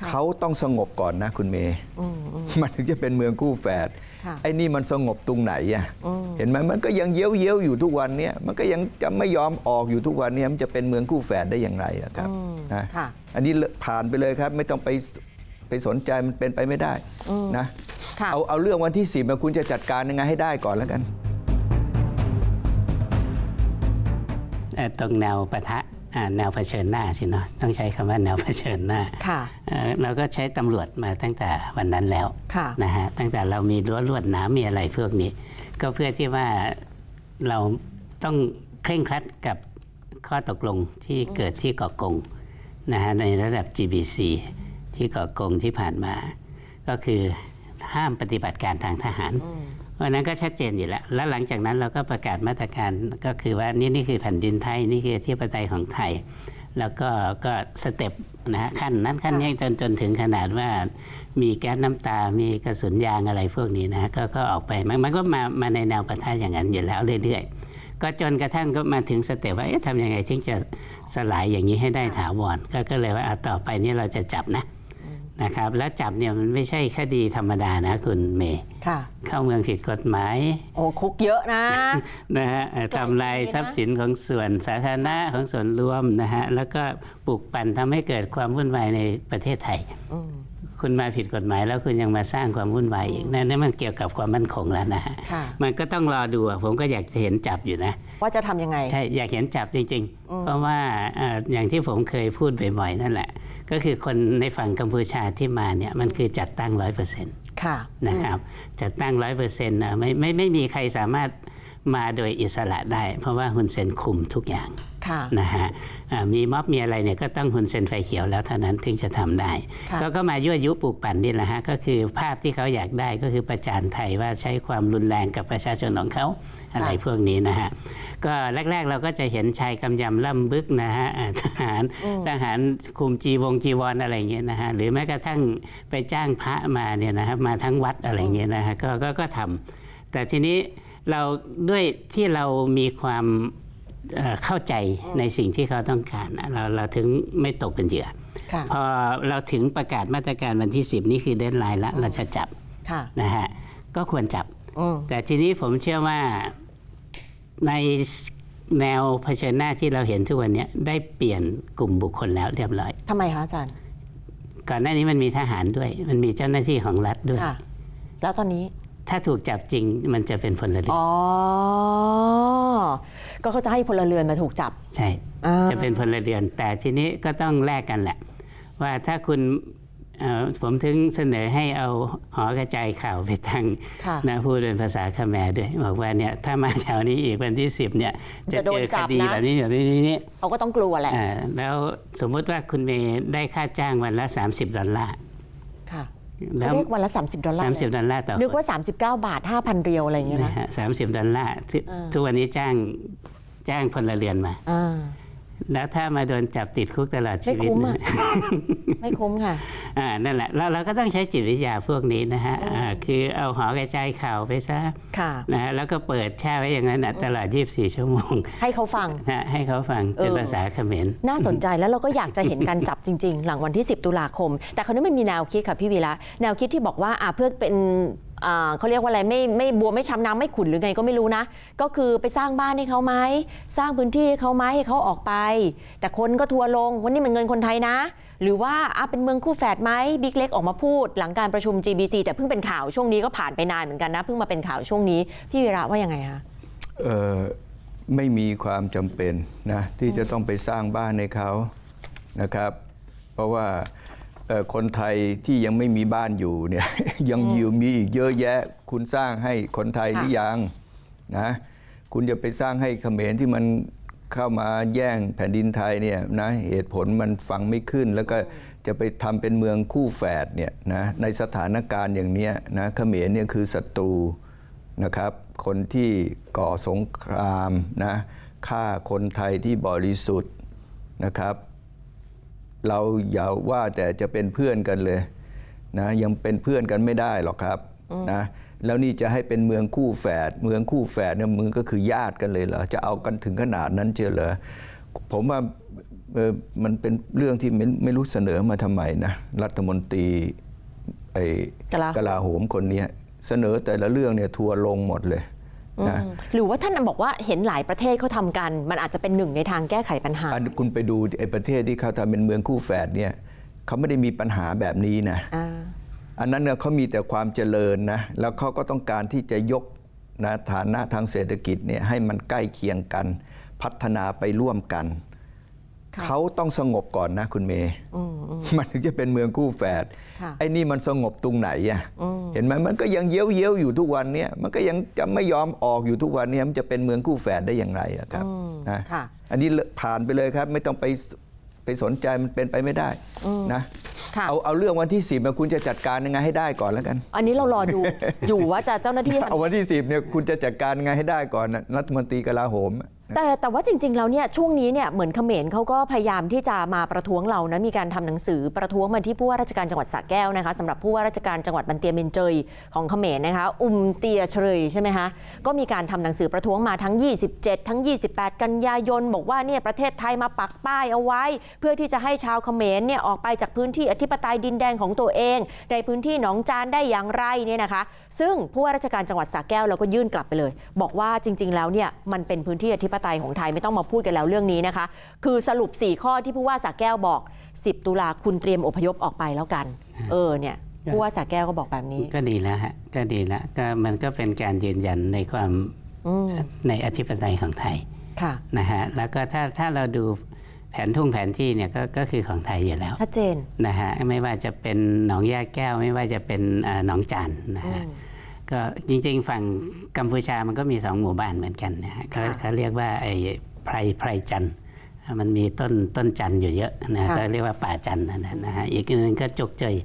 ค่ะเขาต้องสงบก่อนนะคุณเมย์อืมอืมมันถึงจะเป็นเมืองคู่แฝดค่ะไอ้นี่มันสงบตรงไหนอะอืมเห็นไหมมันก็ยังเย้ยวเย้ยวๆอยู่ทุกวันเนี่ยมันก็ยังจะไม่ยอมออกอยู่ทุกวันเนี่ยมันจะเป็นเมืองคู่แฝดได้อย่างไรอะครับอืมนะค่ะอันนี้ผ่านไปเลยครับ ไม่ต้องไปไปสนใจมันเป็นไปไม่ได้นะค่ะเอาเอาเรื่องวันที่สิบคุณจะจัดการยังไงให้ได้ก่อนแล้วกันเอ่อตรงแนวปะทะอ่า แนวเผชิญหน้าสิเนาะต้องใช้คำว่าแนวเผชิญหน้าค่ะเอ่อเราก็ใช้ตำรวจมาตั้งแต่วันนั้นแล้วค่ะนะฮะตั้งแต่เรามีรั้วลวดหนามมีอะไรพวกนี้ ก็เพื่อที่ว่าเราต้องเคร่งครัดกับข้อตกลงที่เกิดที่เกาะกงนะฮะในระดับ GBC ที่เกาะกงที่ผ่านมา ก็คือห้ามปฏิบัติการทางทหาร วันนั้นก็ชัดเจนอยู่แล้ว แล้วหลังจากนั้นเราก็ประกาศมาตรการก็คือว่านี่นี่คือแผ่นดินไทย นี่คืออธิปไตยของไทย แล้วก็ก็สเต็ปนะฮะขั้นนั้นขั้นนี้จนจนถึงขนาดว่ามีแก๊สน้ำตา มีกระสุนยางอะไรพวกนี้นะฮะก็ก็ออกไปมันมันก็มามาในแนวปะทะอย่างนั้นอยู่แล้วเรื่อยๆ ก็จนกระทั่งก็มาถึงสเต็ปว่าเอ๊ะทำยังไงถึงจะสลายอย่างนี้ให้ได้ถาวรก็ก็เลยว่าเอาต่อไปนี่เราจะจับนะ นะครับแล้วจับเนี่ยมันไม่ใช่คดีธรรมดานะคุณเมย์ค่ะ เข้าเมืองผิดกฎหมาย โอ้คุกเยอะนะนะฮะเอ่อไกลทำลายดีนะทรัพย์สินของส่วนสาธารณะของส่วนรวมนะฮะแล้วก็ปลุกปั่นทำให้เกิดความวุ่นวายในประเทศไทยอืม คุณมาผิดกฎหมายแล้วคุณยังมาสร้างความวุ่นวายอีกนั่นนั่นมันเกี่ยวกับความมั่นคงแล้วนะฮะค่ะ มันก็ต้องรอดูอะผมก็อยากจะเห็นจับอยู่นะ ว่าจะทำยังไง ใช่อยากเห็นจับจริง อืม ๆ เพราะว่าเอ่ออย่างที่ผมเคยพูดบ่อยๆนั่นแหละ ก็คือคนในฝั่งกัมพูชาที่มาเนี่ยมันคือจัดตั้งร้อยเปอร์เซ็นต์ค่ะ นะครับจัดตั้งร้อยเปอร์เซ็นต์ไม่ไม่ไม่มีใครสามารถ มาโดยอิสระได้ เพราะว่าฮุนเซนคุมทุกอย่างค่ะนะฮะอ่ามีม็อบมีอะไรเนี่ยก็ต้องฮุนเซนไฟเขียวแล้วเท่านั้นถึงจะทำได้ค่ะก็ก็มายั่วยุปลูกปั่นนี่แหละฮะก็คือภาพที่เขาอยากได้ก็คือประจานไทยว่าใช้ความรุนแรงกับประชาชนของเขาอะไรพวกนี้นะฮะก็แรก ๆ เราก็จะเห็นชายกำยำล่ำบึกนะฮะอ่าทหารทหารคุมจีวงจีวรอะไรเงี้ยนะฮะหรือแม้กระทั่งไปจ้างพระมาเนี่ยนะครับมาทั้งวัดอะไรเงี้ยนะฮะก็ก็ก็ทำแต่ทีนี้ เราด้วยที่เรามีความเอ่อเข้าใจในสิ่งที่เขาต้องการนะเราเราถึงไม่ตกเป็นเหยื่อค่ะพอเราถึงประกาศมาตรการวันที่ 10 นี่คือเดนไลน์แล้วเราจะจับค่ะนะฮะก็ควรจับอืมแต่ทีนี้ผมเชื่อว่าในแนวเผชิญหน้าที่เราเห็นทุกวันเนี้ยได้เปลี่ยนกลุ่มบุคคลแล้วเรียบร้อยทำไมคะอาจารย์ ก่อนหน้านี้มันมีทหารด้วย มันมีเจ้าหน้าที่ของรัฐด้วยค่ะแล้วตอนนี้ ถ้าถูกจับจริงมันจะเป็นพลเรือนอ๋อ ก็เขาจะให้พลเรือนมาถูกจับ ใช่อ่าจะเป็นพลเรือน แต่ทีนี้ก็ต้องแลกกันแหละ ว่าถ้าคุณเอ่อผมถึงเสนอให้เอาหอกระจายข่าวไปทางค่ะนะพูดเป็นภาษาคแมร์ด้วย บอกว่าเนี่ยถ้ามาแถวนี้อีกวันที่10เนี่ย จะจะโดเจนอจัคบดีนะแบบนี้แบบนี้นี้เขาก็ต้องกลัวแหละอ่าแล้วสมมุติว่าคุณเมย์ได้ค่าจ้างวันละ 30 ดอลลาร์ค่ะ แล้เขาวเรียกวันละ 30 ดอลลาร์30ดอลลาร์ต่อนึกคนว่า 39 บาท 5,000 เรียวอะไรอย่างเงี้ยนะนะฮะสามสิบดอลลาร์ที่อ่าทุกวันนี้จ้างจ้างพลเรือนมาอ่า แล้วถ้ามาโดนจับติดคุกตลอดชีไม่วิตคุ้มนะอะไม่คุ้มค่ะอ่านั่นแหละแล้วเราก็ต้องใช้จิตวิทยาพวกนี้นะฮะอ่าคือเอาหอกระจายข่าวไปซะค่ะนะฮะแล้วก็เปิดแช่ไว้อย่างนั้นนะตลอด 24 ชั่วโมง ให้เขาฟังนะให้เขาฟังเป็นเออภาษาเขมรน่าสนใจแล้วเราก็อยากจะเห็นการจับจริง ๆ หลังวันที่ 10 ตุลาคม แต่คราวนี้มันมีแนวคิดค่ะพี่วีระแนวคิดที่บอกว่าอ่าเพื่อเป็นอ่า เขาเรียกว่าอะไรไม่ไม่บัวไม่ช้ำน้ำไม่ขุนหรือไงก็ไม่รู้นะ ก็คือไปสร้างบ้านให้เขาไหมสร้างพื้นที่ให้เขาไหมให้เขาออกไป แต่คนก็ทัวร์ลงวันนี้มันเงินคนไทยนะ หรือว่าอะเป็นเมืองคู่แฝดไหมบิ๊กเล็กออกมาพูด หลังการประชุม GBC แต่เพิ่งเป็นข่าวช่วงนี้ก็ผ่านไปนานเหมือนกันนะเพิ่งมาเป็นข่าวช่วงนี้พี่วีระว่ายังไงคะเออไม่มีความจำเป็นนะที่จะต้องไปสร้างบ้านให้เขานะครับ เพราะว่า คนไทยที่ยังไม่มีบ้านอยู่เนี่ยยังอยู่มีอีกเยอะแยะ คุณสร้างให้คนไทยหรือยังนะคุณจะไปสร้างให้เขมรที่มันเข้ามาแย่งแผ่นดินไทยเนี่ยนะเหตุผลมันฟังไม่ขึ้น แล้วก็จะไปทำเป็นเมืองคู่แฝดเนี่ยนะในสถานการณ์อย่างเนี้ยนะเขมรเนี่ยคือศัตรูนะครับ คนที่ก่อสงครามนะฆ่าคนไทยที่บริสุทธิ์นะครับ เราอย่าว่าแต่จะเป็นเพื่อนกันเลยนะยังเป็นเพื่อนกันไม่ได้หรอกครับนะแล้วนี่จะให้เป็นเมืองคู่แฝดเมืองคู่แฝดเนี่ยมือก็คือญาติกันเลยเหรอจะเอากันถึงขนาดนั้นเชียวเหรอผมว่าเออมันเป็นเรื่องที่ไม่ไม่รู้เสนอมาทำไมนะรัฐมนตรีไอ้กลาโหมกลาโหมคนเนี้ยเสนอแต่ละเรื่องเนี่ยทัวร์ลงหมดเลย นะหรือว่าท่านบอกว่าเห็นหลายประเทศเขาทำกัน มันอาจจะเป็นหนึ่งในทางแก้ไขปัญหา อันคุณไปดูไอ้ประเทศที่เขาทำเป็นเมืองคู่แฝดเนี่ยเขาไม่ได้มีปัญหาแบบนี้นะอ่าอันนั้นเนี่ยเขามีแต่ความเจริญนะแล้วเขาก็ต้องการที่จะยกนะฐานะทางเศรษฐกิจเนี่ยให้มันใกล้เคียงกัน พัฒนาไปร่วมกันค่ะเขาต้องสงบก่อนนะคุณเมย์ มันถึงจะเป็นเมืองคู่แฝดค่ะไอ้นี่มันสงบตรงไหนอะเห็นไหมมันก็ยังเย้ยวเย้ยวๆอยู่ทุกวันเนี่ยมันก็ยังจะไม่ยอมออกอยู่ทุกวันเนี่ยมันจะเป็นเมืองคู่แฝดได้อย่างไรอะครับนะค่ะอันนี้ผ่านไปเลยครับ ไม่ต้องไปไปสนใจมันเป็นไปไม่ได้นะค่ะเอาเอาเรื่องวันที่สิบคุณจะจัดการยังไงให้ได้ก่อนแล้วกัน อันนี้เรารอดูอยู่ว่าจะเจ้าหน้าที่เอาวันที่สิบเนี่ยคุณจะจัดการยังไงให้ได้ก่อนนะรัฐมนตรีกลาโหม แต่แต่ว่าจริง ๆ แล้วเนี่ยช่วงนี้เนี่ยเหมือนเขมรเขาก็พยายามที่จะมาประท้วงเรานะมีการทำหนังสือประท้วงมาที่ผู้ว่าราชการจังหวัดสระแก้วนะคะสำหรับผู้ว่าราชการจังหวัดบันเตียเมนเจยของเขมรนะคะอุมเตียเฉยใช่ไหมคะก็มีการทำหนังสือประท้วงมาทั้ง 27 ทั้ง 28 กันยายน บอกว่าเนี่ยประเทศไทยมาปักป้ายเอาไว้ เพื่อที่จะให้ชาวเขมรเนี่ยออกไปจากพื้นที่อธิปไตยดินแดนของตัวเอง ในพื้นที่หนองจานได้อย่างไรเนี่ยนะคะ ซึ่งผู้ว่าราชการจังหวัดสระแก้วเราก็ยื่นกลับไปเลย บอกว่าจริง ๆ แล้วเนี่ยมันเป็นพื้นที่อธิปไตยของไทยไม่ต้องมาพูดกันแล้วเรื่องนี้นะคะ คือสรุป 4 ข้อที่ผู้ว่าสระแก้วบอก 10 ตุลาคุณเตรียมอพยพออกไปแล้วกัน เออเนี่ยผู้ว่าสระแก้วก็บอกแบบนี้ ก็ดีแล้วฮะก็ดีแล้วก็มันก็เป็นการยืนยันในความอืมในอธิปไตยของไทยค่ะนะฮะแล้วก็ถ้าถ้าเราดูแผนทุ่งแผนที่เนี่ยก็ก็คือของไทยอยู่แล้ว ชัดเจนนะฮะไม่ว่าจะเป็นหนองยาแก้ว ไม่ว่าจะเป็นเอ่อหนองจานนะอืฮะม ก็จริง ๆ ฝั่งกัมพูชามันก็มีสองหมู่บ้านเหมือนกันนะฮะเขาค่ะเขาเรียกว่าไอ้ไพรไพรจันทร์มันมีต้นต้นจันทร์อยู่เยอะนะค่ะก็เรียกว่าป่าจันทร์นะนะนะฮะอีกอันหนึงก็จกเจย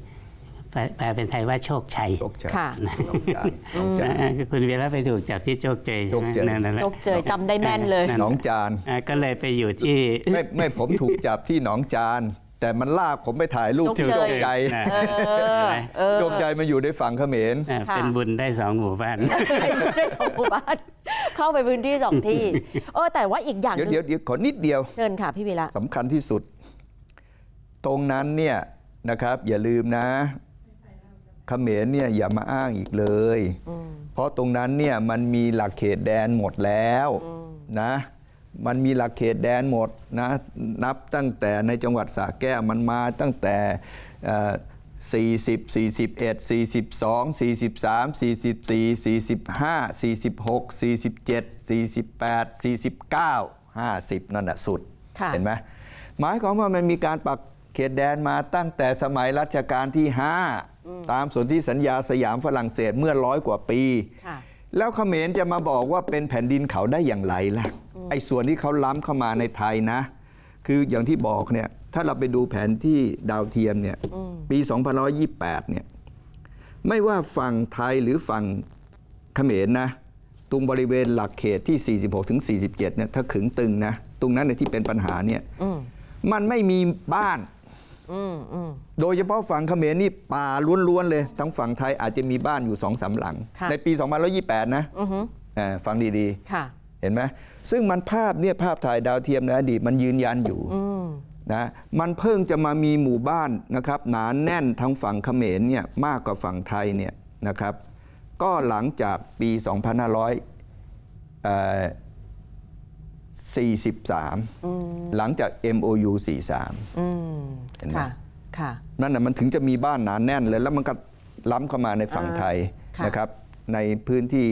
แปลแปลเป็นไทยว่าโชคชัยโชคชัยค่ะน้องจานน้องจานอ่าคุณเวียระไปถูกจับที่โชคเจยโชคเจยนั่นนั่นแหละจบเจยจำได้แม่นเลยหนองจานอ่าก็เลยไปอยู่ที่ไม่ไม่ผมถูกจับที่หนองจาน แต่มันลากผมไปถ่ายรูปที่โชโชคคใจใจนะเออเออโชคใจมาอยู่ในฝั่งเขมร อ่าค่ะ เป็นบุญได้สองหมู่บ้าน ไปได้สองหมู่บ้านเข้าไปพื้นที่สองที่ เออแต่ว่าอีกอย่างหเดี๋ยวนึงเดี๋ยวเดี๋ยวขอนิดเดียวเชิญค่ะพี่วีระ สำคัญที่สุด ตรงนั้นเนี่ยนะครับ อย่าลืมนะเขมรเนี่ยอย่ามาอ้างอีกเลย เพราะตรงนั้นเนี่ยมันมีหลักเขตแดนหมดแล้วนะ มันมีหลักเขตแดนหมดนะนับตั้งแต่ในจังหวัดสระแก้วมันมาตั้งแต่เอ่อ40 41 42 43 44 45 46 47 48 49 50 นั่นแหะสุดค่ะเห็นไหมหมายความว่ามันมีการปักเขตแดนมาตั้งแต่สมัยรัชกาลที่ 5 ตามสนธิสัญญาสยามฝรั่งเศสเมื่อร้อยกว่าปีค่ะ แล้วเขมรจะมาบอกว่าเป็นแผ่นดินเขาได้อย่างไรล่ะไอ้ส่วนที่เขาล้ำเข้ามาในไทยนะ คืออย่างที่บอกเนี่ยถ้าเราไปดูแผนที่ดาวเทียมเนี่ยปี 2528 เนี่ยไม่ว่าฝั่งไทยหรือฝั่งเขมรนะตรงบริเวณหลักเขตที่ 46ถึง47 เนี่ยถ้าขึงตึงนะ ตรงนั้นเนี่ยที่เป็นปัญหาเนี่ยอืมมันไม่มีบ้านอืมอืม โดยเฉพาะฝั่งเขมรนี่ป่าล้วนๆเลย ทั้งฝั่งไทยอาจจะมีบ้านอยู่สองสามหลังค่ะในปี2528 นะอือฮึอ่าฟังดีค่ะๆเห็นไหมซึ่งมันภาพเนี่ยภาพถ่ายดาวเทียมในอดีตมันยืนยันอยู่อืมนะมันเพิ่งจะมามีหมู่บ้านนะครับ หนานแน่นทางฝั่งเขมรเนี่ยมากกว่าฝั่งไทยเนี่ยนะครับ ก็หลังจากปี 2543 หลังจาก MOU 43อืม เห็นไหมค่ะค่ะนั่นนะมันถึงจะมีบ้านหนานแน่นเลย แล้วมันก็ล้ำเข้ามาในฝั่งไทยค่ะนะครับ ในพื้นที่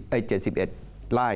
4ไอ้71 ไร่